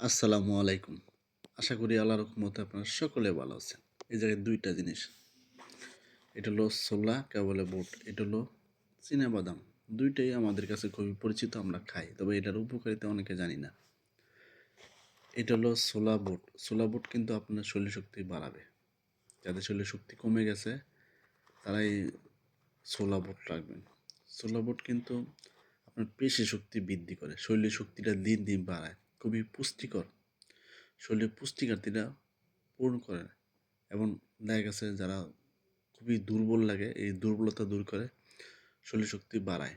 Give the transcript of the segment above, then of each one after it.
আসসালামু আলাইকুম। আশা করি আল্লাহর রহমতে আপনারা সকলে ভালো আছেন। এই জায়গায় দুইটা জিনিস। এটা হলো সোলা কেবলে বুট। এটা হলো বাদাম দুইটাই আমাদের কাছে খুবই পরিচিত, আমরা খাই। তবে এটার উপকারিতা অনেকে জানি না। এটা হলো সোলা বুট। সোলা বুট কিন্তু আপনার শরীর শক্তি বাড়াবে। যাদের শরীর শক্তি কমে গেছে, তারাই সোলা বোট রাখবেন। সোলা বোট কিন্তু আপনার পেশি শক্তি বৃদ্ধি করে। শরীরের শক্তিটা দিন দিন বাড়ায়। খুবই পুষ্টিকর। শরীরের পুষ্টি ঘাটতিটা পূরণ করে। এবং দেখা গেছে যারা খুবই দুর্বল লাগে, এই দুর্বলতা দূর করে, শরীর শক্তি বাড়ায়।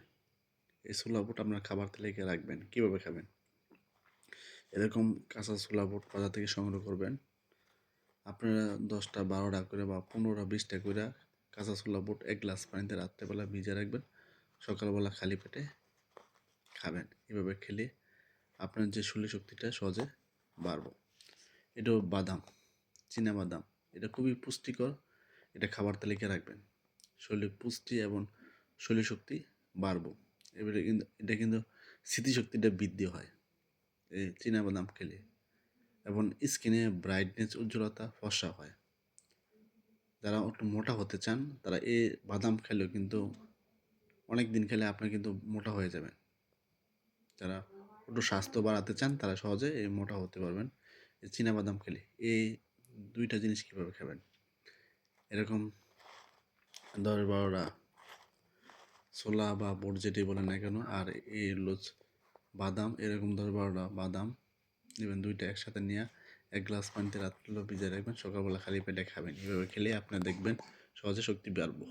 এই ছোলা বুট আপনার খাবার তালিকায় রাখবেন। কীভাবে খাবেন? এরকম কাঁচা ছোলা বুট বাজার থেকে সংগ্রহ করবেন। আপনারা দশটা, বারোটা করে বা পনেরোটা, বিশটা করে কাঁচা ছোলা বুট এক গ্লাস পানিতে রাত্রেবেলা ভিজে রাখবেন। সকালবেলা খালি পেটে খাবেন। এভাবে খেলে আপনার যে শরীর শক্তিটা সহজে বাড়বো। এটাও বাদাম, চীনা বাদাম, এটা খুবই পুষ্টিকর, এটা খাবার তালিকায় রাখবেন। শরীরে পুষ্টি এবং শরীর শক্তি বাড়বো। এবারে কিন্তু, এটা কিন্তু স্মৃতিশক্তিটা বৃদ্ধি হয় এই চীনা বাদাম খেলে এবং স্কিনে ব্রাইটনেস, উজ্জ্বলতা, ফর্সা হয়। যারা একটু মোটা হতে চান, তারা এই বাদাম খেলেও কিন্তু অনেক দিন খেলে আপনি কিন্তু মোটা হয়ে যাবেন। যারা একটু স্বাস্থ্য বাড়াতে চান তারা সহজে এই মোটা হতে পারবেন। বাদাম খেলে এই দুইটা জিনিস কীভাবে খাবেন? এরকম দশ বারোটা ছোলা বা বোট যেটি বলেন না কেন, আর এই হলো বাদাম, এরকম দশ বারোটা বাদাম নেবেন দুইটা একসাথে নিয়ে এক গ্লাস পানিতে রাত্রিগুলো ভিজে রাখবেন, সকালবেলা খালি পেটে খাবেন। এভাবে খেলে আপনার দেখবেন সহজে শক্তি বাড়বো।